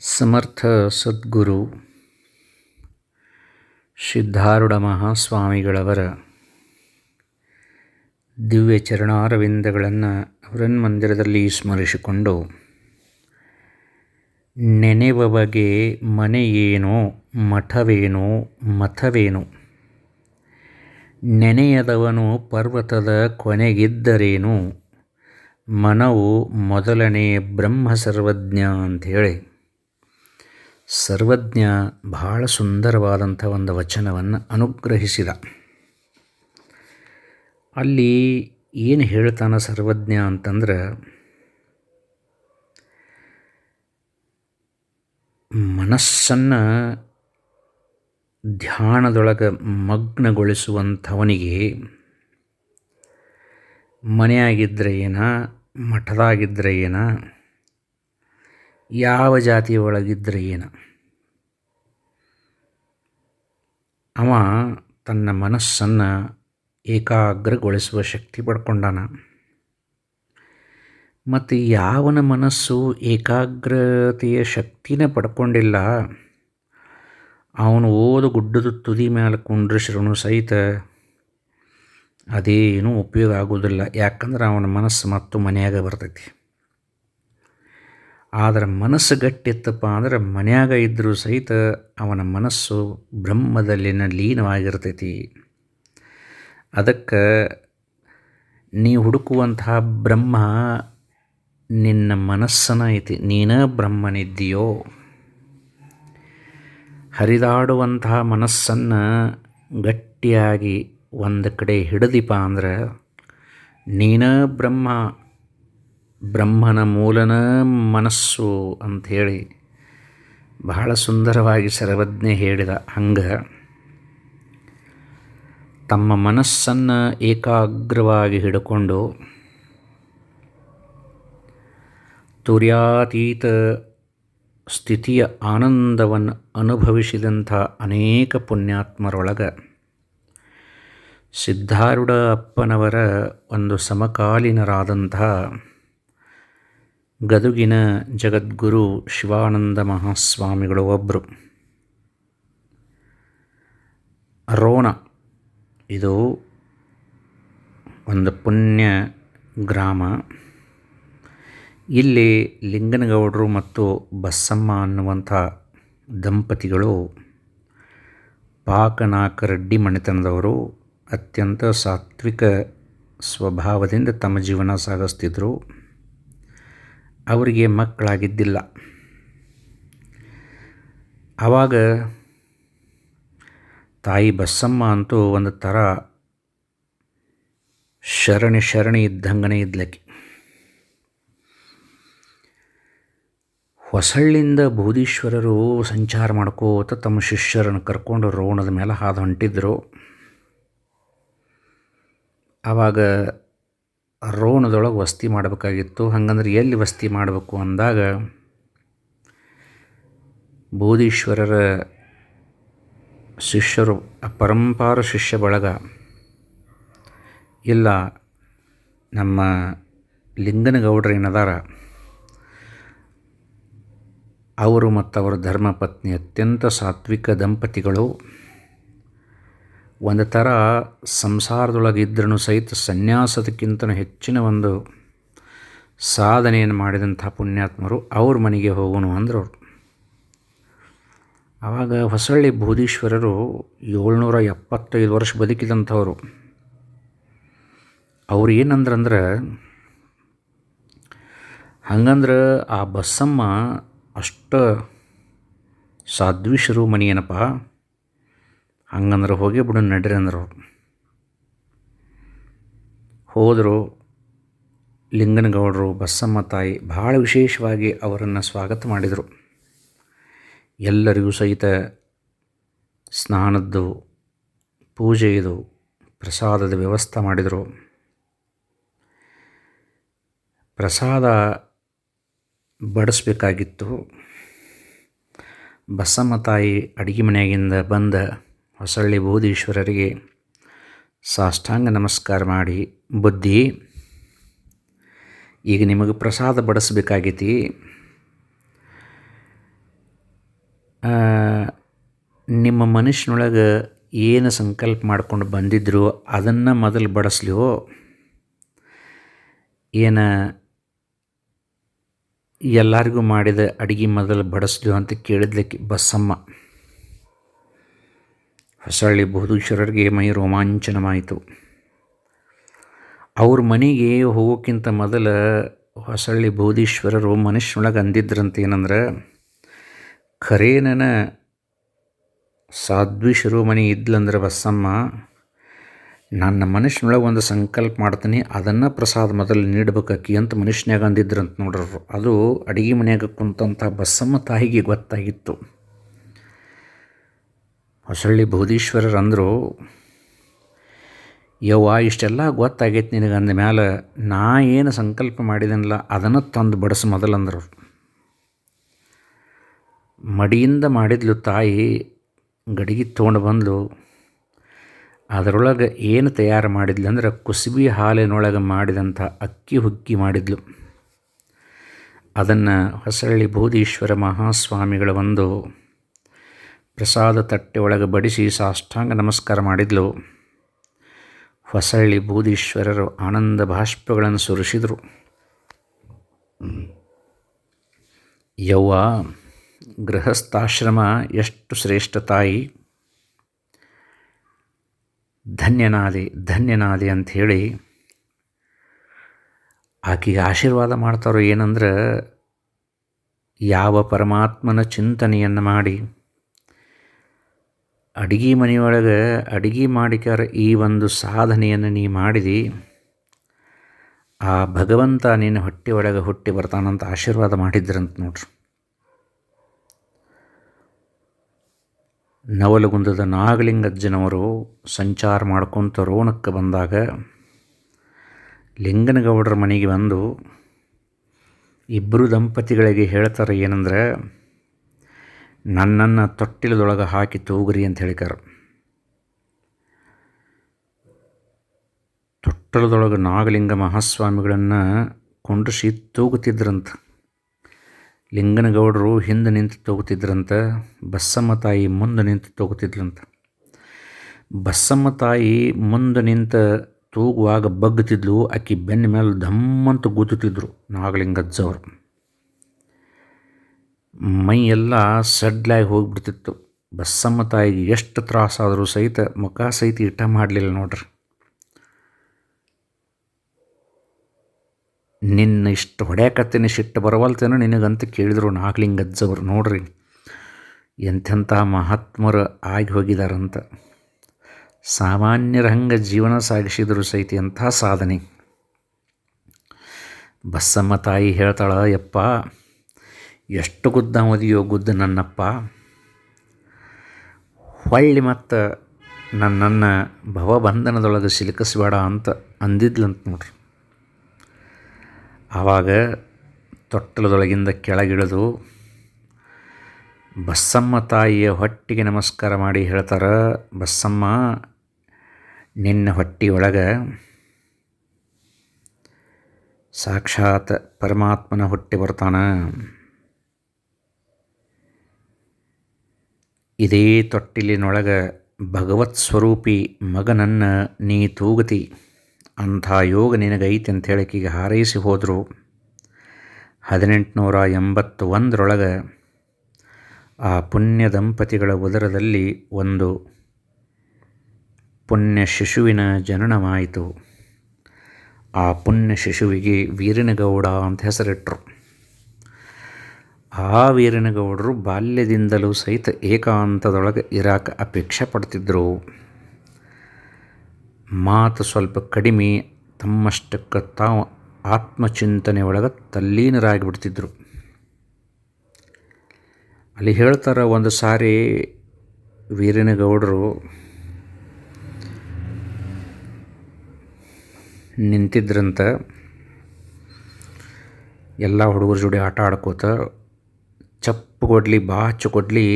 ಸಮರ್ಥ ಸದ್ಗುರು ಸಿದ್ಧಾರೂಢ ಮಹಾಸ್ವಾಮಿಗಳವರ ದಿವ್ಯ ಚರಣಾರವಿಂದಗಳನ್ನು ಮಂದಿರದಲ್ಲಿ ಸ್ಮರಿಸಿಕೊಂಡು ನೆನೆವವಗೆ ಮನೆಯೇನೋ ಮಠವೇನೋ, ಮಥವೇನು, ನೆನೆಯದವನು ಪರ್ವತದ ಕೊನೆಗಿದ್ದರೇನು, ಮನವು ಮೊದಲನೇ ಬ್ರಹ್ಮ ಸರ್ವಜ್ಞ ಅಂಥೇಳಿ ಸರ್ವಜ್ಞ ಬಹಳ ಸುಂದರವಾದಂಥ ಒಂದು ವಚನವನ್ನು ಅನುಗ್ರಹಿಸಿದ. ಅಲ್ಲಿ ಏನು ಹೇಳ್ತಾನೆ ಸರ್ವಜ್ಞ ಅಂತಂದ್ರೆ, ಮನಸ್ಸನ್ನು ಧ್ಯಾನದೊಳಗೆ ಮಗ್ನಗೊಳಿಸುವಂಥವನಿಗೆ ಮನೆಯಾಗಿದ್ದರೆ ಏನ ಮಠದಾಗಿದ್ದರೆ ಏನ ಯಾವ ಜಾತಿಯ ಒಳಗಿದ್ದರೆ ಏನ? ಅವ ತನ್ನ ಮನಸ್ಸನ್ನು ಏಕಾಗ್ರಗೊಳಿಸುವ ಶಕ್ತಿ ಪಡ್ಕೊಂಡಾನ. ಮತ್ತು ಯಾವನ ಮನಸ್ಸು ಏಕಾಗ್ರತೆಯ ಶಕ್ತಿನ ಪಡ್ಕೊಂಡಿಲ್ಲ, ಅವನು ಓದು ಗುಡ್ಡದ ತುದಿ ಮೇಲೆ ಕುಂಡ್ರಿಸ್ರೂ ಸಹಿತ ಅದೇನೂ ಉಪಯೋಗ ಆಗೋದಿಲ್ಲ. ಯಾಕಂದ್ರೆ ಅವನ ಮನಸ್ಸು ಮತ್ತು ಮನೆಯಾಗ ಬರ್ತೈತಿ. ಆದರೆ ಮನಸ್ಸು ಗಟ್ಟಿತ್ತಪ್ಪ ಅಂದ್ರೆ ಮನ್ಯಾಗ ಇದ್ದರೂ ಸಹಿತ ಅವನ ಮನಸ್ಸು ಬ್ರಹ್ಮದಲ್ಲಿನ ಲೀನವಾಗಿರ್ತೈತಿ. ಅದಕ್ಕೆ ನೀ ಹುಡುಕುವಂತಹ ಬ್ರಹ್ಮ ನಿನ್ನ ಮನಸ್ಸನ ಐತಿ. ನೀನ ಬ್ರಹ್ಮನಿದ್ದೀಯೋ? ಹರಿದಾಡುವಂತಹ ಮನಸ್ಸನ್ನು ಗಟ್ಟಿಯಾಗಿ ಒಂದು ಕಡೆ ಹಿಡಿದಿಪ ಅಂದ್ರೆ ನೀನ ಬ್ರಹ್ಮ ಬ್ರಹ್ಮನ ಮೂಲನ ಮನಸ್ಸು ಅಂಥೇಳಿ ಬಹಳ ಸುಂದರವಾಗಿ ಸರ್ವಜ್ಞೆ ಹೇಳಿದ ಹಂಗೆ ತಮ್ಮ ಮನಸ್ಸನ್ನು ಏಕಾಗ್ರವಾಗಿ ಹಿಡ್ಕೊಂಡು ತುರ್ಯಾತೀತ ಸ್ಥಿತಿಯ ಆನಂದವನ್ನು ಅನುಭವಿಸಿದಂಥ ಅನೇಕ ಪುಣ್ಯಾತ್ಮರೊಳಗೆ ಸಿದ್ಧಾರೂಢ ಅಪ್ಪನವರ ಒಂದು ಸಮಕಾಲೀನರಾದಂಥ ಗದುಗಿನ ಜಗದ್ಗುರು ಶಿವಾನಂದ ಮಹಾಸ್ವಾಮಿಗಳು ಒಬ್ಬರು ರೋಣ. ಇದು ಒಂದು ಪುಣ್ಯ ಗ್ರಾಮ. ಇಲ್ಲಿ ಲಿಂಗನಗೌಡರು ಮತ್ತು ಬಸಮ್ಮ ಅನ್ನುವಂಥ ದಂಪತಿಗಳು ಪಾಕನಾಕರೆಡ್ಡಿ ಮನೆತನದವರು ಅತ್ಯಂತ ಸಾತ್ವಿಕ ಸ್ವಭಾವದಿಂದ ತಮ್ಮ ಜೀವನ ಸಾಗಿಸ್ತಿದ್ರು. ಅವರಿಗೆ ಮಕ್ಕಳಾಗಿದ್ದಿಲ್ಲ. ಆವಾಗ ತಾಯಿ ಬಸ್ಸಮ್ಮ ಅಂತೂ ಒಂದು ಥರ ಶರಣಿ ಶರಣಿ ಇದ್ದಂಗನೇ ಇದ್ಲಕ್ಕೆ. ಹೊಸಳ್ಳಿಂದ ಬೋಧೀಶ್ವರರು ಸಂಚಾರ ಮಾಡ್ಕೋತ ತಮ್ಮ ಶಿಷ್ಯರನ್ನು ಕರ್ಕೊಂಡು ರೋಣದ ಮೇಲೆ ಹಾದು ಹೊಂಟಿದ್ರು. ಆವಾಗ ರೋಣದೊಳಗೆ ವಸ್ತಿ ಮಾಡಬೇಕಾಗಿತ್ತು. ಹಾಗಂದ್ರೆ ಎಲ್ಲಿ ವಸ್ತಿ ಮಾಡಬೇಕು ಅಂದಾಗ ಬೋಧೀಶ್ವರರ ಶಿಷ್ಯರು ಪರಂಪಾರ ಶಿಷ್ಯ ಬಳಗ, ಇಲ್ಲ, ನಮ್ಮ ಲಿಂಗನಗೌಡರು ಏನದಾರ, ಅವರು ಮತ್ತು ಅವರ ಧರ್ಮಪತ್ನಿ ಅತ್ಯಂತ ಸಾತ್ವಿಕ ದಂಪತಿಗಳು ಒಂದು ಥರ ಸಂಸಾರದೊಳಗಿದ್ದರೂ ಸಹಿತ ಸನ್ಯಾಸದಕ್ಕಿಂತ ಹೆಚ್ಚಿನ ಒಂದು ಸಾಧನೆಯನ್ನು ಮಾಡಿದಂಥ ಪುಣ್ಯಾತ್ಮರು ಅವ್ರ ಮನೆಗೆ ಹೋಗೋಣ ಅಂದರು ಆವಾಗ ಹೊಸಳ್ಳಿ ಬೋಧೀಶ್ವರರು ಏಳ್ನೂರ ಎಪ್ಪತ್ತೈದು ವರ್ಷ ಬದುಕಿದಂಥವರು. ಅವ್ರು ಏನಂದ್ರಂದ್ರೆ, ಹಂಗಂದ್ರೆ ಆ ಬಸ್ಸಮ್ಮ ಅಷ್ಟು ಸಾಧ್ವಿಷರು ಮನೆ ಏನಪ್ಪ ಹಂಗಂದ್ರೆ ಹೋಗಿ ಬಿಡು, ನಡ್ರಿ ಅಂದರು. ಹೋದರು ಲಿಂಗನಗೌಡರು ಬಸಮ್ಮ ತಾಯಿ ಭಾಳ ವಿಶೇಷವಾಗಿ ಅವರನ್ನು ಸ್ವಾಗತ ಮಾಡಿದರು. ಎಲ್ಲರಿಗೂ ಸಹಿತ ಸ್ನಾನದ್ದು ಪೂಜೆಯದು ಪ್ರಸಾದದ ವ್ಯವಸ್ಥೆ ಮಾಡಿದರು. ಪ್ರಸಾದ ಬಡಿಸ್ಬೇಕಾಗಿತ್ತು. ಬಸಮ್ಮ ತಾಯಿ ಅಡುಗೆ ಮನೆಯಾಗಿಂದ ಬಂದ ಹೊಸಳ್ಳಿ ಬೋಧೀಶ್ವರರಿಗೆ ಸಾಷ್ಟಾಂಗ ನಮಸ್ಕಾರ ಮಾಡಿ, ಬುದ್ಧಿ. ಈಗ ನಿಮಗೆ ಪ್ರಸಾದ ಬಡಿಸ್ಬೇಕಾಗೈತಿ. ನಿಮ್ಮ ಮನುಷ್ಯನೊಳಗೆ ಏನು ಸಂಕಲ್ಪ ಮಾಡ್ಕೊಂಡು ಬಂದಿದ್ರು ಅದನ್ನು ಮೊದಲು ಬಡಿಸ್ಲಿವೋ ಏನು ಎಲ್ಲರಿಗೂ ಮಾಡಿದ ಅಡುಗೆ ಮೊದಲು ಬಡಿಸ್ಲಿವೋ ಅಂತ ಕೇಳಿದ್ಲಿಕ್ಕೆ ಬಸ್ಸಮ್ಮ ಬೌದ್ಧೇಶ್ವರರಿಗೆ ಮೈ ರೋಮಾಂಚನವಾಯಿತು. ಅವ್ರ ಮನೆಗೆ ಹೋಗೋಕ್ಕಿಂತ ಮೊದಲು ಹೊಸಳ್ಳಿ ಬೋಧೀಶ್ವರರು ಮನುಷ್ಯನೊಳಗೆ ಅಂದಿದ್ರಂತ ಏನಂದ್ರೆ ಖರೇನನ ಸಾಧ್ವಿ ಮನೆ ಇದ್ಲಂದ್ರೆ ಬಸ್ಸಮ್ಮ, ನನ್ನ ಮನುಷ್ಯನೊಳಗೆ ಒಂದು ಸಂಕಲ್ಪ ಮಾಡ್ತೀನಿ, ಅದನ್ನು ಪ್ರಸಾದ ಮೊದಲು ನೀಡ್ಬೇಕಾಕಿ ಅಂತ ಮನುಷ್ಯನಾಗ ಅಂದಿದ್ರಂತ ನೋಡ್ರರು ಅದು ಅಡುಗೆ ಮನೆಯಾಗ ಕುಂತಂಥ ಬಸ್ಸಮ್ಮ ತಾಯಿಗೆ ಗೊತ್ತಾಗಿತ್ತು. ಹೊಸಳ್ಳಿ ಬೋಧೀಶ್ವರರು ಅಂದರು ಇಷ್ಟೆಲ್ಲ ಗೊತ್ತಾಗೈತೆ ನಿನಗೆ ಅಂದ ಮ್ಯಾಲೆ ನಾ ಏನು ಸಂಕಲ್ಪ ಮಾಡಿದನಲ್ಲ, ಅದನ್ನು ತಂದು ಬಡಿಸು ಮೊದಲಂದ್ರು. ಮಡಿಯಿಂದ ಮಾಡಿದ್ಲು ತಾಯಿ, ಗಡಿಗೆ ತೊಗೊಂಡು ಬಂದ್ಲು. ಅದರೊಳಗೆ ಏನು ತಯಾರು ಮಾಡಿದ್ಲು ಅಂದ್ರೆ ಕುಸುಬಿ ಹಾಲಿನೊಳಗೆ ಮಾಡಿದಂಥ ಅಕ್ಕಿ ಹುಕ್ಕಿ ಮಾಡಿದ್ಲು. ಅದನ್ನು ಹೊಸಳ್ಳಿ ಬೋಧೀಶ್ವರ ಮಹಾಸ್ವಾಮಿಗಳ ಒಂದು ಪ್ರಸಾದ ತಟ್ಟೆ ಒಳಗೆ ಬಡಿಸಿ ಸಾಷ್ಟಾಂಗ ನಮಸ್ಕಾರ ಮಾಡಿದ್ಲು. ಹೊಸಳ್ಳಿ ಬೂದೀಶ್ವರರು ಆನಂದ ಬಾಷ್ಪಗಳನ್ನು ಸುರಿಸಿದರು. ಯವ್ವ, ಗೃಹಸ್ಥಾಶ್ರಮ ಎಷ್ಟು ಶ್ರೇಷ್ಠ ತಾಯಿ. ಧನ್ಯನಾದಿ ಧನ್ಯನಾದಿ ಅಂಥೇಳಿ ಆಕೆಗೆ ಆಶೀರ್ವಾದ ಮಾಡ್ತಾರೋ ಏನಂದ್ರೆ ಯಾವ ಪರಮಾತ್ಮನ ಚಿಂತನೆಯನ್ನು ಮಾಡಿ ಅಡಿಗೆ ಮನೆಯೊಳಗೆ ಅಡುಗೆ ಮಾಡಿಕಾರ ಈ ಒಂದು ಸಾಧನೆಯನ್ನು ನೀ ಮಾಡಿದಿ, ಆ ಭಗವಂತ ನಿನ್ನ ಹೊಟ್ಟೆ ಒಳಗೆ ಹುಟ್ಟಿ ಬರ್ತಾನಂತ ಆಶೀರ್ವಾದ ಮಾಡಿದ್ರಂತ ನೋಡ್ರಿ. ನವಲಗುಂದದ ನಾಗಲಿಂಗಜ್ಜನವರು ಸಂಚಾರ ಮಾಡ್ಕೊತ ರೋಣಕ್ಕೆ ಬಂದಾಗ ಲಿಂಗನಗೌಡರ ಮನೆಗೆ ಬಂದು ಇಬ್ಬರು ದಂಪತಿಗಳಿಗೆ ಹೇಳ್ತಾರೆ ಏನಂದ್ರೆ ನನ್ನನ್ನು ತೊಟ್ಟಿಲದೊಳಗೆ ಹಾಕಿ ತೂಗ್ರಿ ಅಂತ ಹೇಳಿಕಾರ ತೊಟ್ಟಲದೊಳಗೆ ನಾಗಲಿಂಗ ಮಹಾಸ್ವಾಮಿಗಳನ್ನು ಕೊಂಡ್ರಿಸಿ ತೂಗುತ್ತಿದ್ರಂತ. ಲಿಂಗನಗೌಡರು ಹಿಂದೆ ನಿಂತು ತೂಗುತ್ತಿದ್ರಂತ ಬಸ್ಸಮ್ಮ ತಾಯಿ ಮುಂದೆ ನಿಂತು ತೂಗುತ್ತಿದ್ರಂತ. ಬಸ್ಸಮ್ಮ ತಾಯಿ ಮುಂದೆ ನಿಂತ ತೂಗುವಾಗ ಬಗ್ಗುತ್ತಿದ್ಲು, ಆಕಿ ಬೆನ್ನ ಮೇಲೆ ಧಮ್ಮಂತ ಗುದ್ದುತ್ತಿದ್ರು ನಾಗಲಿಂಗಜ್ಜವರು. ಮೈ ಎಲ್ಲ ಸಡ್ಲಾಗಿ ಹೋಗಿಬಿಡ್ತಿತ್ತು. ಬಸ್ಸಮ್ಮ ತಾಯಿಗೆ ಎಷ್ಟು ತ್ರಾಸಾದರೂ ಸಹಿತ ಮುಖ ಸಹಿತ ಇಟ್ಟ ಮಾಡಲಿಲ್ಲ ನೋಡ್ರಿ. ನಿನ್ನ ಇಷ್ಟು ಹೊಡ್ಯಾಕತ್ತೇನೆ ಸಿಟ್ಟು ಬರವಲ್ತೇನೋ ನಿನಗಂತ ಕೇಳಿದ್ರು ನಾಗಲಿಂಗಜ್ಜವರು ನೋಡ್ರಿ. ಎಂಥೆಂಥ ಮಹಾತ್ಮರು ಆಗಿ ಹೋಗಿದಾರಂತ. ಸಾಮಾನ್ಯರ ಹಂಗೆ ಜೀವನ ಸಾಗಿಸಿದ್ರು ಸಹಿತ ಎಂಥ ಸಾಧನೆ. ಬಸ್ಸಮ್ಮ ತಾಯಿ ಹೇಳ್ತಾಳ, ಯಪ್ಪ ಎಷ್ಟು ಗುದ್ದ ಓದಿಯೋ ಗುದ್ದ ನನ್ನಪ್ಪ. ಹೊಳ್ಳಿ ಮತ್ತು ನನ್ನನ್ನು ಭವಬಂಧನದೊಳಗೆ ಸಿಲುಕಿಸ್ಬೇಡ ಅಂತ ಅಂದಿದ್ಲಂತ ನೋಡ್ರಿ. ಆವಾಗ ತೊಟ್ಟಲದೊಳಗಿಂದ ಕೆಳಗಿಳಿದು, ಬಸ್ಸಮ್ಮ ತಾಯಿಯ ಹೊಟ್ಟಿಗೆ ನಮಸ್ಕಾರ ಮಾಡಿ ಹೇಳ್ತಾರೆ, ಬಸ್ಸಮ್ಮ, ನಿನ್ನ ಹೊಟ್ಟಿಯೊಳಗೆ ಸಾಕ್ಷಾತ್ ಪರಮಾತ್ಮನ ಹೊಟ್ಟೆ ಬರ್ತಾನೆ. ಇದೇ ತೊಟ್ಟಿಲಿನೊಳಗ ಭಗವತ್ ಸ್ವರೂಪಿ ಮಗನನ್ನ ನೀ ತೂಗತಿ, ಅಂಥ ಯೋಗ ನಿನಗೈತಿ ಅಂತ ಹೇಳಿಕೀಗ ಹಾರೈಸಿ ಹೋದರು. ಹದಿನೆಂಟುನೂರ ಎಂಬತ್ತು ಒಂದರೊಳಗೆ ಆ ಪುಣ್ಯ ದಂಪತಿಗಳ ಉದರದಲ್ಲಿ ಒಂದು ಪುಣ್ಯ ಶಿಶುವಿನ ಜನನವಾಯಿತು. ಆ ಪುಣ್ಯ ಶಿಶುವಿಗೆ ವೀರನಗೌಡ ಅಂತ ಹೆಸರಿಟ್ಟರು ಆ ವೀರನಗೌಡರು ಬಾಲ್ಯದಿಂದಲೂ ಸಹಿತ ಏಕಾಂತದೊಳಗೆ ಇರಾಕ ಅಪೇಕ್ಷೆ ಪಡ್ತಿದ್ದರು ಮಾತು ಸ್ವಲ್ಪ ಕಡಿಮೆ, ತಮ್ಮಷ್ಟಕ್ಕೆ ತಾವು ಆತ್ಮಚಿಂತನೆ ಒಳಗೆ ತಲ್ಲೀನರಾಗಿಬಿಡ್ತಿದ್ರು. ಅಲ್ಲಿ ಹೇಳ್ತಾರೆ ಒಂದು ಸಾರಿ ವೀರನಗೌಡರು, ನಿಂತಿದ್ರಂತ, ಎಲ್ಲ ಹುಡುಗರ ಜೋಡಿ ಆಟ ಆಡ್ಕೋತ ಚಪ್ಪು ಕೊಡಲಿ, ಬಾಚು ಕೊಡಲಿ,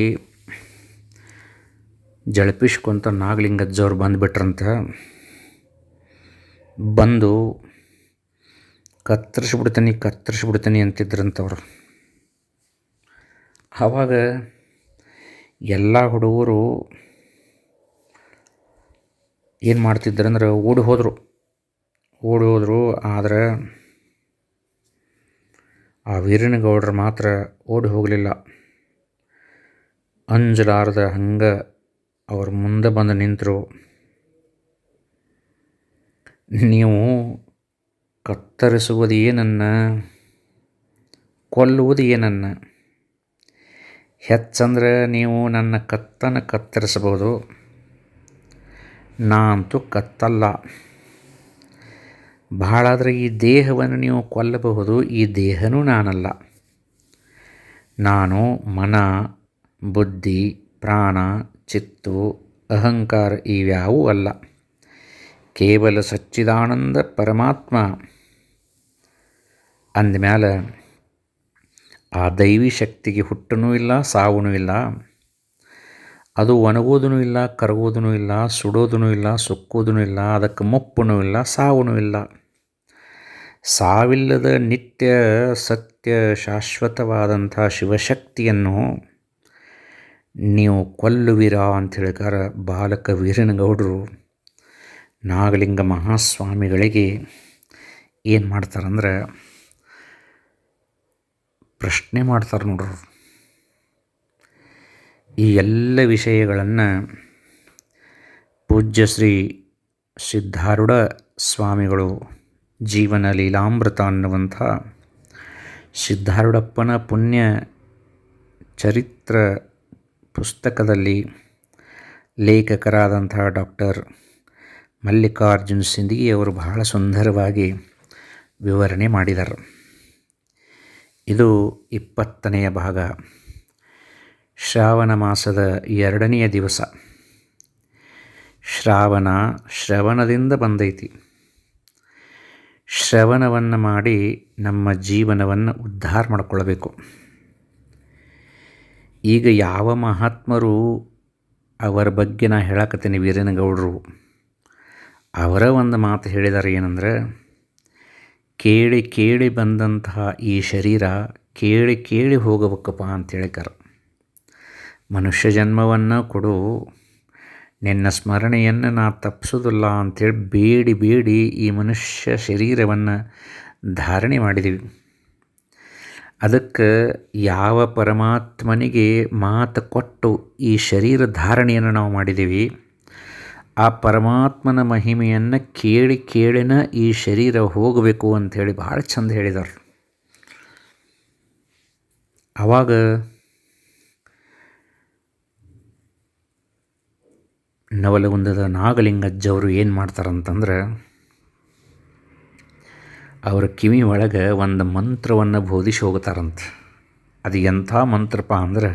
ಜಳಪಿಸ್ಕೊಂತ ನಾಗಲಿಂಗಜ್ಜವ್ರು ಬಂದುಬಿಟ್ರಂತ. ಬಂದು ಕತ್ತರಿಸ್ಬಿಡ್ತೀನಿ ಕತ್ತರಿಸ್ಬಿಡ್ತೀನಿ ಅಂತಿದ್ರಂತವ್ರು. ಆವಾಗ ಎಲ್ಲ ಹುಡುಗರು ಏನು ಮಾಡ್ತಿದ್ರಂದ್ರೆ ಓಡಿ ಹೋದರು. ಓಡಿ ಹೋದರು, ಆದರೆ ಆ ವೀರನಗೌಡರು ಮಾತ್ರ ಓಡಿ ಹೋಗಲಿಲ್ಲ. ಅಂಜಲಾರದ ಹಂಗೆ ಅವ್ರ ಮುಂದೆ ಬಂದು ನಿಂತರು. ನೀವು ಕತ್ತರಿಸುವುದು ಏನನ್ನ? ಕೊಲ್ಲುವುದು ಏನನ್ನ? ಹೆಚ್ಚಂದ್ರೆ ನೀವು ನನ್ನ ಕತ್ತನ್ನು ಕತ್ತರಿಸಬಹುದು. ನಾ ಅಂತೂ ಕತ್ತಲ್ಲ. ಬಹಳಾದರೆ ಈ ದೇಹವನ್ನು ನೀವು ಕೊಲ್ಲಬಹುದು, ಈ ದೇಹನೂ ನಾನಲ್ಲ. ನಾನು ಮನ, ಬುದ್ಧಿ, ಪ್ರಾಣ, ಚಿತ್ತು, ಅಹಂಕಾರ ಇವ್ಯಾವೂ ಅಲ್ಲ. ಕೇವಲ ಸಚ್ಚಿದಾನಂದ ಪರಮಾತ್ಮ. ಅಂದಮೇಲೆ ಆ ದೈವಿ ಶಕ್ತಿಗೆ ಹುಟ್ಟನೂ ಇಲ್ಲ ಸಾವೂ ಇಲ್ಲ. ಅದು ಒಣಗೋದೂ ಇಲ್ಲ ಕರಗೋದೂ ಇಲ್ಲ ಸುಡೋದೂ ಇಲ್ಲ ಸುಕ್ಕೋದೂ ಇಲ್ಲ, ಅದಕ್ಕೆ ಮುಪ್ಪನೂ ಇಲ್ಲ ಸಾವೂ ಇಲ್ಲ. ಸಾವಿಲ್ಲದ ನಿತ್ಯ ಸತ್ಯ ಶಾಶ್ವತವಾದಂಥ ಶಿವಶಕ್ತಿಯನ್ನು ನೀವು ಕೊಲ್ಲುವಿರಾ ಅಂತ ಹೇಳಿದಾರ ಬಾಲಕ ವೀರನಗೌಡರು ನಾಗಲಿಂಗ ಮಹಾಸ್ವಾಮಿಗಳಿಗೆ ಏನು ಮಾಡ್ತಾರಂದ್ರೆ ಪ್ರಶ್ನೆ ಮಾಡ್ತಾರೆ ನೋಡ್ರಿ. ಈ ಎಲ್ಲ ವಿಷಯಗಳನ್ನು ಪೂಜ್ಯ ಶ್ರೀ ಸಿದ್ಧಾರೂಢ ಸ್ವಾಮಿಗಳು ಜೀವನ ಲೀಲಾಮೃತ ಅನ್ನುವಂಥ ಸಿದ್ಧಾರೂಢಪ್ಪನ ಪುಣ್ಯ ಚರಿತ್ರ ಪುಸ್ತಕದಲ್ಲಿ ಲೇಖಕರಾದಂಥ ಡಾಕ್ಟರ್ ಮಲ್ಲಿಕಾರ್ಜುನ್ ಸಿಂದಗಿ ಅವರು ಬಹಳ ಸುಂದರವಾಗಿ ವಿವರಣೆ ಮಾಡಿದರು. ಇದು ಇಪ್ಪತ್ತನೆಯ ಭಾಗ. ಶ್ರಾವಣ ಮಾಸದ ಎರಡನೆಯ ದಿವಸ. ಶ್ರಾವಣ ಶ್ರವಣದಿಂದ ಬಂದೈತಿ. ಶ್ರವಣವನ್ನು ಮಾಡಿ ನಮ್ಮ ಜೀವನವನ್ನು ಉದ್ಧಾರ ಮಾಡಿಕೊಳ್ಬೇಕು. ಈಗ ಯಾವ ಮಹಾತ್ಮರು ಅವರ ಬಗ್ಗೆ ನಾ ಹೇಳಕತ್ತೀನಿ ವೀರೇನಗೌಡರು. ಅವರ ಒಂದು ಮಾತು ಹೇಳಿದ್ದಾರೆ ಏನಂದ್ರೆ, ಕೇಳಿ ಕೇಳಿ ಬಂದಂತಹ ಈ ಶರೀರ ಕೇಳಿ ಕೇಳಿ ಹೋಗಬೇಕಪ್ಪ ಅಂತ ಹೇಳಿಕರ ಮನುಷ್ಯ ಜನ್ಮವನ್ನು ಕೊಡು ನಿನ್ನ ಸ್ಮರಣೆಯನ್ನು ನಾ ತಪ್ಪಿಸೋದಿಲ್ಲ ಅಂಥೇಳಿ ಬೇಡಿ ಬೇಡಿ ಈ ಮನುಷ್ಯ ಶರೀರವನ್ನು ಧಾರಣೆ ಮಾಡಿದೀವಿ. ಅದಕ್ಕೆ ಯಾವ ಪರಮಾತ್ಮನಿಗೆ ಮಾತು ಕೊಟ್ಟು ಈ ಶರೀರ ಧಾರಣೆಯನ್ನು ನಾವು ಮಾಡಿದ್ದೀವಿ ಆ ಪರಮಾತ್ಮನ ಮಹಿಮೆಯನ್ನು ಕೇಳಿ ಕೇಳಿನ ಈ ಶರೀರ ಹೋಗಬೇಕು ಅಂಥೇಳಿ ಭಾಳ ಚಂದ ಹೇಳಿದರು. ಆವಾಗ ನವಲಗುಂದದ ನಾಗಲಿಂಗಜ್ಜವರು ಏನು ಮಾಡ್ತಾರಂತಂದ್ರೆ, ಅವರ ಕಿವಿ ಒಳಗೆ ಒಂದು ಮಂತ್ರವನ್ನು ಬೋಧಿಸಿ ಹೋಗ್ತಾರಂತ. ಅದು ಎಂಥ ಮಂತ್ರಪ್ಪ ಅಂದ್ರೆ,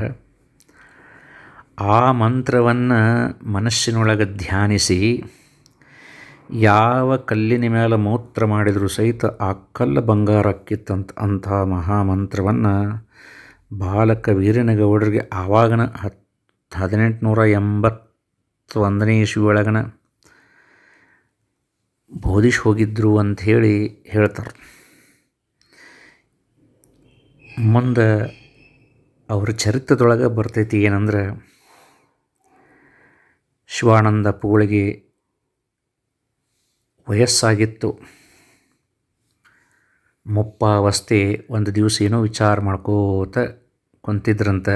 ಆ ಮಂತ್ರವನ್ನು ಮನಸ್ಸಿನೊಳಗೆ ಧ್ಯಾನಿಸಿ, ಯಾವ ಕಲ್ಲಿನ ಮೇಲೆ ಮೂತ್ರ ಮಾಡಿದರೂ ಸಹಿತ ಆ ಕಲ್ಲು ಬಂಗಾರಕ್ಕಿತ್ತಂತ ಅಂಥ ಮಹಾಮಂತ್ರವನ್ನು ಬಾಲಕ ವೀರನಗೌಡರಿಗೆ ಆವಾಗನ ಹತ್ತು ಹದಿನೆಂಟುನೂರ ಎಂಬತ್ತು ಒಂದನೇ ಇಸ್ವಿ ಒಳಗನ ಬೋಧಿಸಿ ಹೋಗಿದ್ರು ಅಂಥೇಳಿ ಹೇಳ್ತಾರೆ. ಮುಂದೆ ಅವ್ರ ಚರಿತ್ರದೊಳಗೆ ಬರ್ತೈತಿ ಏನಂದ್ರೆ, ಶಿವಾನಂದ ಪುಗಳಿಗೆ ವಯಸ್ಸಾಗಿತ್ತು. ಮುಪ್ಪಾವಸ್ಥೆ ಒಂದು ದಿವಸ ಏನೋ ವಿಚಾರ ಮಾಡ್ಕೋತ ಕುಂತಿದ್ರಂತ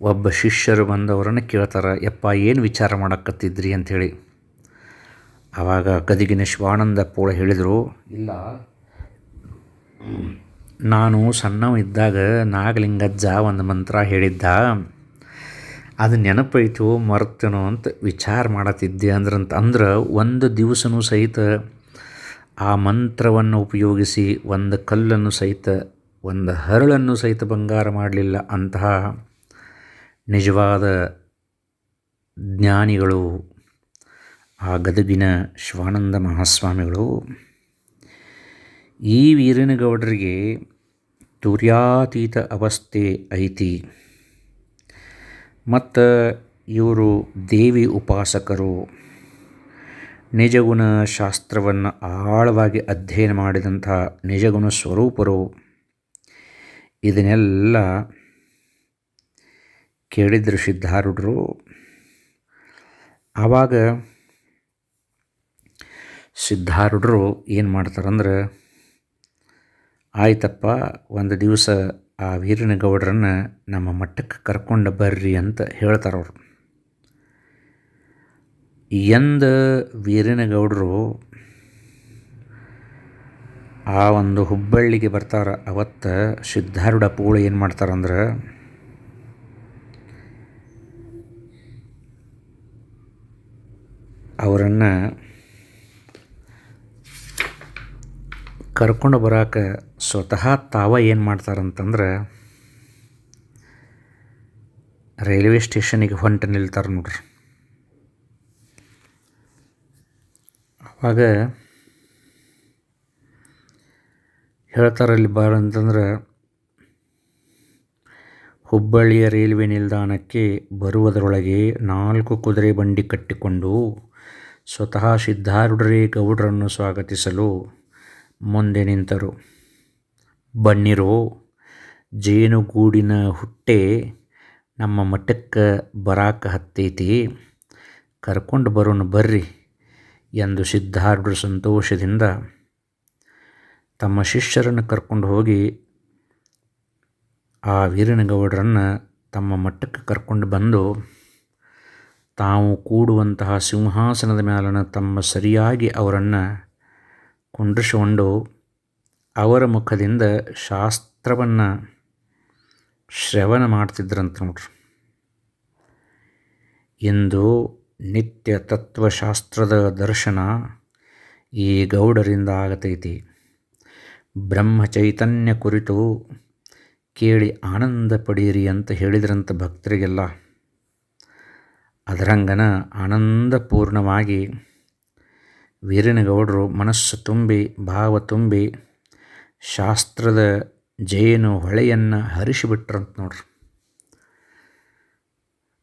ಒಬ್ಬ ಶಿಷ್ಯರು ಬಂದವರನ್ನು ಕೇಳ್ತಾರೆ, ಯಪ್ಪ, ಏನು ವಿಚಾರ ಮಾಡಕ್ಕತ್ತಿದ್ರಿ ಅಂಥೇಳಿ. ಆವಾಗ ಗದಿಗಿನ ಶಿವಾನಂದ ಪೋಳ ಹೇಳಿದರು, ಇಲ್ಲ, ನಾನು ಸಣ್ಣವಿದ್ದಾಗ ನಾಗಲಿಂಗಜ್ಜ ಒಂದು ಮಂತ್ರ ಹೇಳಿದ್ದ. ಅದು ನೆನಪೈತು, ಮರ್ತೇನೋ ಅಂತ ವಿಚಾರ ಮಾಡತ್ತಿದ್ದೆ ಅಂದ್ರಂತ, ಅಂದ್ರೆ ಒಂದು ದಿವಸನೂ ಸಹಿತ ಆ ಮಂತ್ರವನ್ನು ಉಪಯೋಗಿಸಿ, ಒಂದು ಕಲ್ಲನ್ನು ಸಹಿತ, ಒಂದು ಹರಳನ್ನು ಸಹಿತ ಬಂಗಾರ ಮಾಡಲಿಲ್ಲ. ಅಂತಹ ನಿಜವಾದ ಜ್ಞಾನಿಗಳು ಆ ಗದಗಿನ ಶಿವಾನಂದ ಮಹಾಸ್ವಾಮಿಗಳು ಈ ವೀರನಗೌಡರಿಗೆ ತುರ್ಯಾತೀತ ಅವಸ್ಥೆ ಐತಿ. ಮತ್ತು ಇವರು ದೇವಿ ಉಪಾಸಕರು. ನಿಜಗುಣ ಶಾಸ್ತ್ರವನ್ನು ಆಳವಾಗಿ ಅಧ್ಯಯನ ಮಾಡಿದಂಥ ನಿಜಗುಣ ಸ್ವರೂಪರು. ಇದನ್ನೆಲ್ಲ ಕೇಳಿದ್ರು ಸಿದ್ಧಾರೂಢರು. ಆವಾಗ ಸಿದ್ಧಾರೂಢರು ಏನು ಮಾಡ್ತಾರಂದ್ರೆ, ಆಯ್ತಪ್ಪ, ಒಂದು ದಿವಸ ಆ ವೀರನಗೌಡರನ್ನು ನಮ್ಮ ಮಟ್ಟಕ್ಕೆ ಕರ್ಕೊಂಡು ಬರ್ರಿ ಅಂತ ಹೇಳ್ತಾರವ್ರು ಎಂದ ವೀರನಗೌಡರು ಆ ಒಂದು ಹುಬ್ಬಳ್ಳಿಗೆ ಬರ್ತಾರೆ, ಅವತ್ತು ಸಿದ್ಧಾರೂಢ ಪೂಳು ಏನು ಮಾಡ್ತಾರಂದ್ರೆ ಅವರನ್ನು ಕರ್ಕೊಂಡು ಬರೋಕೆ ಸ್ವತಃ ತಾವ ಏನು ಮಾಡ್ತಾರಂತಂದ್ರೆ ರೈಲ್ವೆ ಸ್ಟೇಷನಿಗೆ ಹೊಂಟು ನಿಲ್ತಾರೆ ನೋಡ್ರಿ. ಅವಾಗ ಹೇಳ್ತಾರಲ್ಲಿ ಬಾರ ಅಂತಂದ್ರೆ ಹುಬ್ಬಳ್ಳಿಯ ರೈಲ್ವೆ ನಿಲ್ದಾಣಕ್ಕೆ ಬರುವುದರೊಳಗೆ ನಾಲ್ಕು ಕುದುರೆ ಬಂಡಿ ಕಟ್ಟಿಕೊಂಡು ಸ್ವತಃ ಸಿದ್ಧಾರೂಢರೇ ಗೌಡರನ್ನು ಸ್ವಾಗತಿಸಲು ಮುಂದೆ ನಿಂತರು. ಬನ್ನಿರೋ, ಜೇನುಗೂಡಿನ ಹುಟ್ಟೆ, ನಮ್ಮ ಮಠಕ್ಕೆ ಬರಾಕ ಹತ್ತೈತಿ. ಕರ್ಕೊಂಡು ಬರೋಣ ಬರ್ರಿ ಎಂದು ಸಿದ್ಧಾರೂಢರು ಸಂತೋಷದಿಂದ ತಮ್ಮ ಶಿಷ್ಯರನ್ನು ಕರ್ಕೊಂಡು ಹೋಗಿ ಆ ವೀರನಗೌಡರನ್ನು ತಮ್ಮ ಮಠಕ್ಕೆ ಕರ್ಕೊಂಡು ಬಂದು ತಾವು ಕೂಡುವಂತಹ ಸಿಂಹಾಸನದ ಮೇಲನ ತಮ್ಮ ಸರಿಯಾಗಿ ಅವರನ್ನು ಕುಂಡ್ರಿಸಿಕೊಂಡು ಅವರ ಮುಖದಿಂದ ಶಾಸ್ತ್ರವನ್ನು ಶ್ರವಣ ಮಾಡ್ತಿದ್ರಂತ ನೋಡ್ರಿ. ಇಂದು ನಿತ್ಯ ತತ್ವಶಾಸ್ತ್ರದ ದರ್ಶನ ಈ ಗೌಡರಿಂದ ಆಗತೈತಿ. ಬ್ರಹ್ಮಚೈತನ್ಯ ಕುರಿತು ಕೇಳಿ ಆನಂದ ಪಡೀರಿ ಅಂತ ಹೇಳಿದ್ರಂತ ಭಕ್ತರಿಗೆಲ್ಲ. ಅದರಂಗನ ಆನಂದಪೂರ್ಣವಾಗಿ ವೀರನಗೌಡರು ಮನಸ್ಸು ತುಂಬಿ, ಭಾವ ತುಂಬಿ ಶಾಸ್ತ್ರದ ಜೇನು ಹೊಳೆಯನ್ನು ಹರಿಸಿಬಿಟ್ರಂತ ನೋಡ್ರಿ.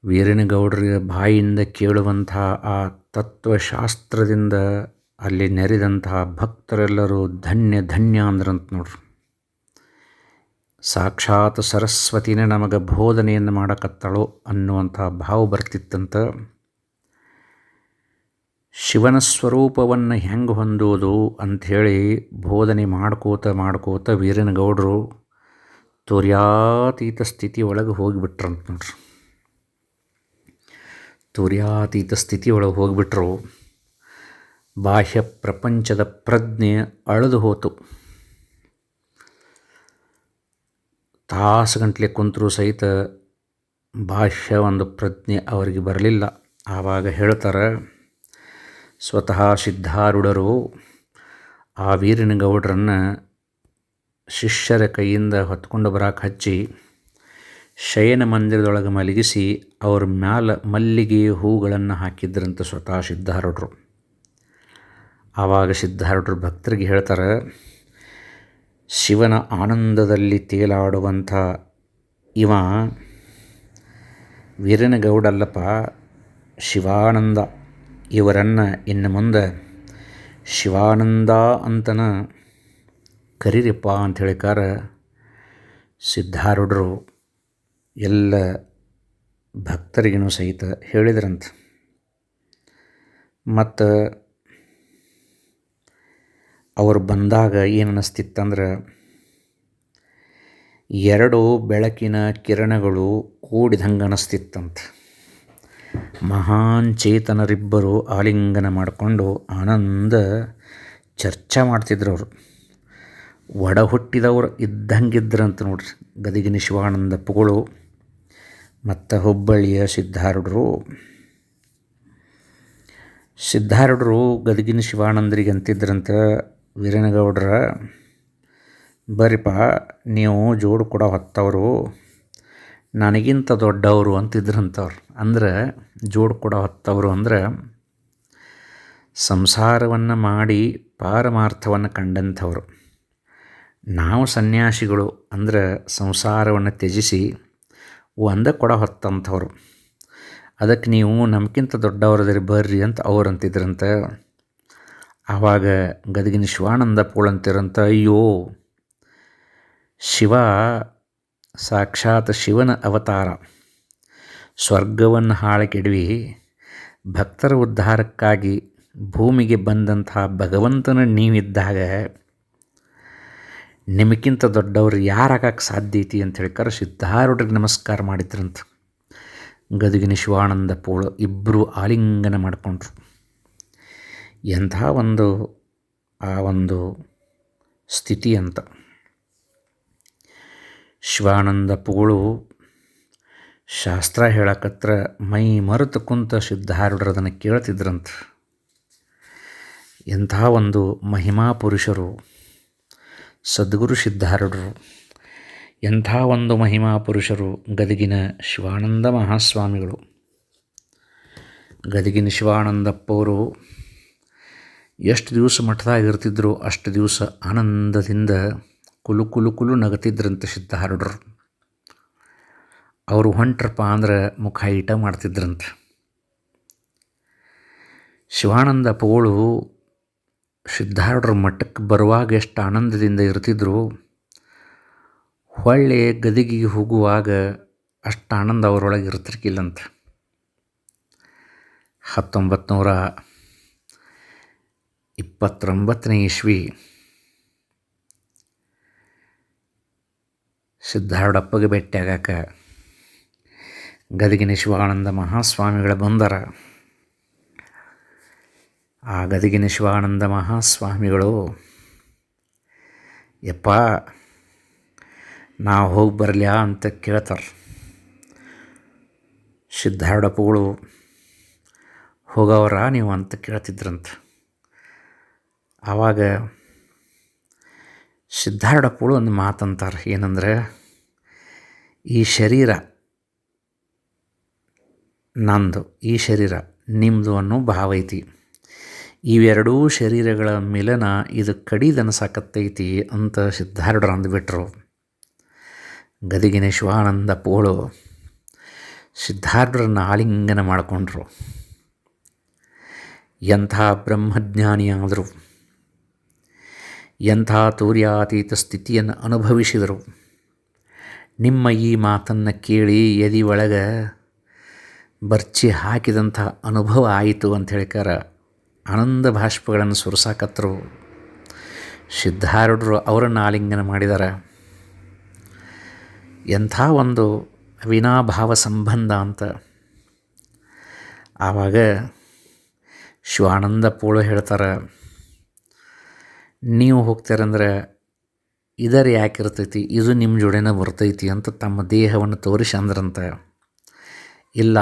ವೀರನಗೌಡರ ಬಾಯಿಂದ ಕೇಳುವಂತಹ ಆ ತತ್ವಶಾಸ್ತ್ರದಿಂದ ಅಲ್ಲಿ ನೆರೆದಂತಹ ಭಕ್ತರೆಲ್ಲರೂ ಧನ್ಯ ಧನ್ಯ ಅಂದ್ರಂತ ನೋಡ್ರಿ. ಸಾಕ್ಷಾತ್ ಸರಸ್ವತಿನೇ ನಮಗೆ ಬೋಧನೆಯನ್ನು ಮಾಡಕತ್ತಳೋ ಅನ್ನುವಂಥ ಭಾವ ಬರ್ತಿತ್ತಂತ ಶಿವನ ಸ್ವರೂಪವನ್ನು ಹೆಂಗೆ ಹೊಂದೋದು ಅಂಥೇಳಿ ಬೋಧನೆ ಮಾಡ್ಕೋತ ಮಾಡ್ಕೋತ ವೀರನಗೌಡರು ತುರ್ಯಾತೀತ ಸ್ಥಿತಿ ಒಳಗೆ ಹೋಗಿಬಿಟ್ರಂತ ನೋಡ್ರಿ. ತುರ್ಯಾತೀತ ಸ್ಥಿತಿ ಒಳಗೆ ಹೋಗಿಬಿಟ್ರು. ಬಾಹ್ಯ ಪ್ರಪಂಚದ ಪ್ರಜ್ಞೆ ಅಳೆದು ಹೋತು. ತಾಸುಗಂಟ್ಲೆ ಕುಂತರೂ ಸಹಿತ ಭಾಷ್ಯ ಒಂದು ಪ್ರಜ್ಞೆ ಅವರಿಗೆ ಬರಲಿಲ್ಲ. ಆವಾಗ ಹೇಳ್ತಾರೆ, ಸ್ವತಃ ಸಿದ್ಧಾರೂಢರು ಆ ವೀರನಗೌಡರನ್ನು ಶಿಷ್ಯರ ಕೈಯಿಂದ ಹೊತ್ಕೊಂಡು ಬರಕ್ಕೆ ಹಚ್ಚಿ ಶಯನ ಮಂದಿರದೊಳಗೆ ಮಲಗಿಸಿ ಅವ್ರ ಮ್ಯಾಲ ಮಲ್ಲಿಗೆ ಹೂಗಳನ್ನು ಹಾಕಿದ್ರಂತ ಸ್ವತಃ ಸಿದ್ಧಾರೂಢರು. ಆವಾಗ ಸಿದ್ಧಾರೂಢರು ಭಕ್ತರಿಗೆ ಹೇಳ್ತಾರೆ ಶಿವನ ಆನಂದದಲ್ಲಿ ತೇಲಾಡುವಂಥ ಇವ ವೀರನಗೌಡಲ್ಲಪ್ಪ ಶಿವಾನಂದ ಇವರನ್ನು ಇನ್ನು ಮುಂದೆ ಶಿವಾನಂದ ಅಂತನ ಕರೀರಿಪ್ಪ ಅಂತ ಹೇಳಿಕಾರ ಸಿದ್ಧಾರೂಢರು ಎಲ್ಲ ಭಕ್ತರಿಗೂ ಸಹಿತ ಹೇಳಿದ್ರಂತ. ಮತ್ತು ಅವರು ಬಂದಾಗ ಏನು ಅನ್ನಿಸ್ತಿತ್ತಂದ್ರೆ ಎರಡು ಬೆಳಕಿನ ಕಿರಣಗಳು ಕೂಡಿದಂಗೆ ಅನ್ನಿಸ್ತಿತ್ತಂತ ಮಹಾನ್ ಚೇತನರಿಬ್ಬರು ಆಲಿಂಗನ ಮಾಡಿಕೊಂಡು ಆನಂದ ಚರ್ಚೆ ಮಾಡ್ತಿದ್ರು ಅವರು ಒಡ ಹುಟ್ಟಿದವರು ಇದ್ದಂಗಿದ್ರಂತ ನೋಡ್ರಿ ಗದಗಿನ ಶಿವಾನಂದ ಪುಗಳು ಮತ್ತು ಹುಬ್ಬಳ್ಳಿಯ ಸಿದ್ಧಾರುಡರು ಸಿದ್ಧಾರುಡರು ಗದಗಿನ ಶಿವಾನಂದರಿಗೆ ಅಂತಿದ್ರಂತ ವೀರನಗೌಡ್ರ, ಬರಿಪ, ನೀವು ಜೋಡು ಕೂಡ ಹೊತ್ತವರು, ನನಗಿಂತ ದೊಡ್ಡವರು ಅಂತಿದ್ರಂಥವ್ರು ಅಂದ್ರೆ ಜೋಡು ಕೂಡ ಹೊತ್ತವರು ಅಂದ್ರೆ ಸಂಸಾರವನ್ನು ಮಾಡಿ ಪಾರಮಾರ್ಥವನ್ನು ಕಂಡಂಥವ್ರು. ನಾವು ಸನ್ಯಾಸಿಗಳು ಅಂದ್ರೆ ಸಂಸಾರವನ್ನು ತ್ಯಜಿಸಿ ಒಂದ ಕೊಡ ಹೊತ್ತಂಥವ್ರು. ಅದಕ್ಕೆ ನೀವು ನಮಗಿಂತ ದೊಡ್ಡವರದ್ರಿ ಬರ್ರಿ ಅಂತ ಅವ್ರು ಅಂತಿದ್ರಂತ ಆವಾಗ ಗದಗಿನ ಶಿವಾನಂದ ಪೋಳಂತಿರಂತ, ಅಯ್ಯೋ, ಶಿವ ಸಾಕ್ಷಾತ್ ಶಿವನ ಅವತಾರ. ಸ್ವರ್ಗವನ್ನು ಹಾಳಕೆಡವಿ. ಭಕ್ತರ ಉದ್ಧಾರಕ್ಕಾಗಿ ಭೂಮಿಗೆ ಬಂದಂತಹ ಭಗವಂತನ ನೀವಿದ್ದಾಗ ನಿಮಗಿಂತ ದೊಡ್ಡವರು ಯಾರಾಗಕ್ಕೆ ಸಾಧ್ಯ ಐತಿ? ಅಂತ ಕರೆ ಸಿದ್ಧಾರೂಢರಿಗೆ ನಮಸ್ಕಾರ ಮಾಡಿದ್ರಂತ ಗದಗಿನ ಶಿವಾನಂದ ಪೋಳು ಇಬ್ಬರು ಆಲಿಂಗನ ಮಾಡಿಕೊಂಡ್ರು. ಎಂಥ ಒಂದು, ಆ ಒಂದು ಸ್ಥಿತಿ ಅಂತ. ಶಿವಾನಂದ ಪುಗಳು ಶಾಸ್ತ್ರ ಹೇಳಕತ್ರ ಮೈ ಮರೆತು ಕುಂತ ಸಿದ್ಧಾರೂಢರದನ್ನು ಕೇಳ್ತಿದ್ರಂತ. ಎಂಥ ಒಂದು ಮಹಿಮಾ ಪುರುಷರು, ಸದ್ಗುರು ಸಿದ್ಧಾರೂಢರು, ಎಂಥ ಒಂದು ಮಹಿಮಾ ಪುರುಷರು ಗದಗಿನ ಶಿವಾನಂದ ಮಹಾಸ್ವಾಮಿಗಳು. ಗದಗಿನ ಶಿವಾನಂದಪ್ಪವರು ಎಷ್ಟು ದಿವಸ ಮಠದಾಗ ಇರ್ತಿದ್ರು ಅಷ್ಟು ದಿವಸ ಆನಂದದಿಂದ ಕುಲು ಕುಲು ಕುಲು ನಗತಿದ್ರಂತೆ ಸಿದ್ಧಾರೂಢರು ಅವರು ಹೊಂಟ್ರಪ್ಪ ಅಂದ್ರೆ ಮುಖ ಈಟ ಮಾಡ್ತಿದ್ರಂತೆ. ಶಿವಾನಂದ ಪೋಳು ಸಿದ್ಧಾರೂಢರ ಮಠಕ್ಕೆ ಬರುವಾಗ ಎಷ್ಟು ಆನಂದದಿಂದ ಇರ್ತಿದ್ರು. ಹೊಳ್ಳೆ ಗದಿಗಿಗೆ ಹೋಗುವಾಗ ಅಷ್ಟು ಆನಂದ ಅವರೊಳಗೆ ಇರ್ತಿರ್ಕಿಲ್ಲಂತ. ಹತ್ತೊಂಬತ್ತು ನೂರ ಇಪ್ಪತ್ತೊಂಬತ್ತನೇ ಇಸ್ವಿ. ಸಿದ್ಧಾರೂಢಪ್ಪಗೆ ಭೇಟಿಯಾಗಕ್ಕ ಗದಗಿನ ಶಿವಾನಂದ ಮಹಾಸ್ವಾಮಿಗಳ ಬಂದರ. ಆ ಗದಗಿನ ಶಿವಾನಂದ ಮಹಾಸ್ವಾಮಿಗಳು, ಯಪ್ಪ, ನಾವು ಹೋಗಿ ಬರಲಿ ಅಂತ ಕೇಳ್ತಾರೆ. ಸಿದ್ಧಾರೂಢಪ್ಪಗಳು ಹೋಗವರ ನೀವು? ಅಂತ ಕೇಳ್ತಿದ್ರಂತ. ಆವಾಗ ಸಿದ್ಧಾರ್ಡಪ್ಪಳು ಒಂದು ಮಾತಂತಾರೆ. ಏನಂದ್ರೆ, ಈ ಶರೀರ ನಂದು, ಈ ಶರೀರ ನಿಮ್ಮದು ಅನ್ನೋ ಭಾವ ಐತಿ. ಇವೆರಡೂ ಶರೀರಗಳ ಮಿಲನ ಇದು ಕಡಿದನಸಾಕತ್ತೈತಿ ಅಂತ ಸಿದ್ಧಾರೂಢರು ಅಂದುಬಿಟ್ರು. ಗದಿಗಿನ ಶಿವಾನಂದ ಪೋಳು ಸಿದ್ಧಾರ್ಢರನ್ನು ಆಲಿಂಗನ ಮಾಡಿಕೊಂಡ್ರು. ಎಂಥ ಬ್ರಹ್ಮಜ್ಞಾನಿಯಾದರು. ಎಂಥ ತೂರ್ಯಾತೀತ ಸ್ಥಿತಿಯನ್ನು ಅನುಭವಿಸಿದರು? ನಿಮ್ಮ ಈ ಮಾತನ್ನು ಕೇಳಿ ಎದಿ ಒಳಗೆ ಬರ್ಚಿ ಹಾಕಿದಂಥ ಅನುಭವ ಆಯಿತು ಅಂತ ಹೇಳ್ಕಾರ ಆನಂದ ಭಾಷ್ಪಗಳನ್ನು ಸುರಿಸಾಕತ್ತರು ಸಿದ್ಧಾರೂಢರು ಅವರನ್ನು ಆಲಿಂಗನ ಮಾಡಿದ್ದಾರೆ ಎಂಥ ಒಂದು ವಿನಾಭಾವ ಸಂಬಂಧ ಅಂತ. ಆವಾಗ ಶಿವಾನಂದ ಪೋಳು ಹೇಳ್ತಾರೆ ನೀವು ಹೋಗ್ತಾರಂದ್ರೆ ಇದರ ಯಾಕಿರ್ತೈತಿ ಇದು ನಿಮ್ಮ ಜೋಡಿನ ಬರ್ತೈತಿ ಅಂತ ತಮ್ಮ ದೇಹವನ್ನು ತೋರಿಸಿ ಅಂದ್ರಂತ. ಇಲ್ಲ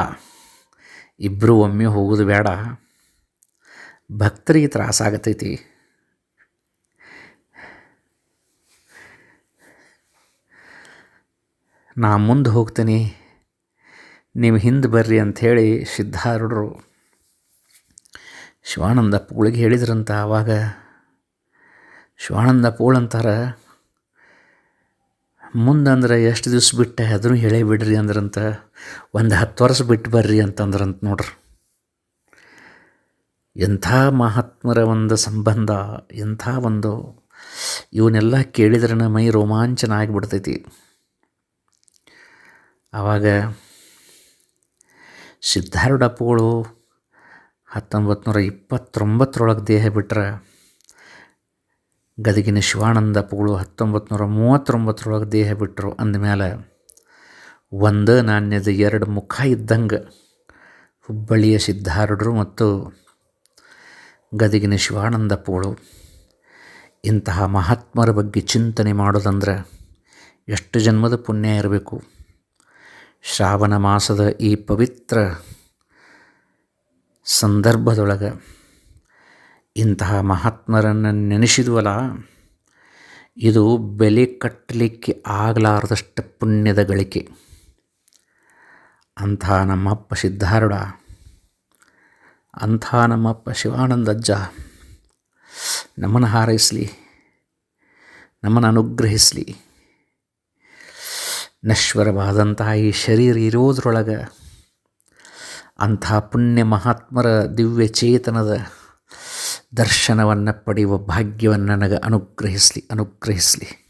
ಇಬ್ಬರು ಒಮ್ಮೆ ಹೋಗೋದು ಬೇಡ. ಭಕ್ತರಿಗೆ ತ್ರಾಸಾಗತೈತಿ ನಾ ಮುಂದೆ ಹೋಗ್ತೀನಿ, ನೀವು ಹಿಂದೆ ಬರ್ರಿ ಅಂಥೇಳಿ ಸಿದ್ಧಾರೂಢರು ಶಿವಾನಂದಪ್ಪಗಳಿಗೆ ಹೇಳಿದ್ರಂತ ಆವಾಗ. ಶಿವಾನಂದ ಪೋಳ್ ಅಂತಾರೆ ಮುಂದಂದ್ರೆ ಎಷ್ಟು ದಿವ್ಸ ಬಿಟ್ಟೆ ಅದನ್ನು ಹೇಳೇ ಬಿಡ್ರಿ ಅಂದ್ರಂತ, ಒಂದು ಹತ್ತು ವರ್ಷ ಬಿಟ್ಟು ಬರ್ರಿ ಅಂತಂದ್ರಂತ ನೋಡ್ರಿ. ಎಂಥ ಮಹಾತ್ಮರ ಒಂದು ಸಂಬಂಧ, ಎಂಥ ಒಂದು, ಇವನ್ನೆಲ್ಲ ಕೇಳಿದ್ರೆ ಮೈ ರೋಮಾಂಚನ ಆಗಿಬಿಡ್ತೈತಿ. ಆವಾಗ ಸಿದ್ಧಾರೂಢಪ್ಪಗಳು ಹತ್ತೊಂಬತ್ತು ನೂರ ಇಪ್ಪತ್ತೊಂಬತ್ತರೊಳಗೆ ದೇಹ ಬಿಟ್ಟರೆ ಗದಗಿನ ಶಿವಾನಂದಪ್ಪಗಳು ಹತ್ತೊಂಬತ್ತು ನೂರ ಮೂವತ್ತೊಂಬತ್ತರೊಳಗೆ ದೇಹ ಬಿಟ್ಟರು ಅಂದಮೇಲೆ ಒಂದು ನಾಣ್ಯದ ಎರಡು ಮುಖ ಇದ್ದಂಗೆ ಹುಬ್ಬಳ್ಳಿಯ ಸಿದ್ಧಾರೂಢರು ಮತ್ತು ಗದಗಿನ ಶಿವಾನಂದಪ್ಪಗಳು ಇಂತಹ ಮಹಾತ್ಮರ ಬಗ್ಗೆ ಚಿಂತನೆ ಮಾಡೋದಂದ್ರೆ ಎಷ್ಟು ಜನ್ಮದ ಪುಣ್ಯ ಇರಬೇಕು. ಶ್ರಾವಣ ಮಾಸದ ಈ ಪವಿತ್ರ ಸಂದರ್ಭದೊಳಗೆ ಇಂತಹ ಮಹಾತ್ಮರನ್ನು ನೆನೆಸಿದ್ವಲ್ಲ? ಇದು ಬೆಲೆ ಕಟ್ಟಲಿಕ್ಕೆ ಆಗಲಾರದಷ್ಟು ಪುಣ್ಯದ ಗಳಿಕೆ. ಅಂಥ ನಮ್ಮಪ್ಪ ಸಿದ್ಧಾರುಡ ಅಂಥ ನಮ್ಮಪ್ಪ ಶಿವಾನಂದಜ್ಜ, ನಮ್ಮನ್ನು ಹಾರೈಸಲಿ, ನಮ್ಮನ್ನು ಅನುಗ್ರಹಿಸಲಿ. ನಶ್ವರವಾದಂತಹ ಈ ಶರೀರ ಇರೋದ್ರೊಳಗೆ ಅಂಥ ಪುಣ್ಯ ಮಹಾತ್ಮರ ದಿವ್ಯ ಚೇತನದ ದರ್ಶನವನ್ನು ಪಡೆಯುವ ಭಾಗ್ಯವನ್ನು ನನಗೆ ಅನುಗ್ರಹಿಸಲಿ ಅನುಗ್ರಹಿಸಲಿ.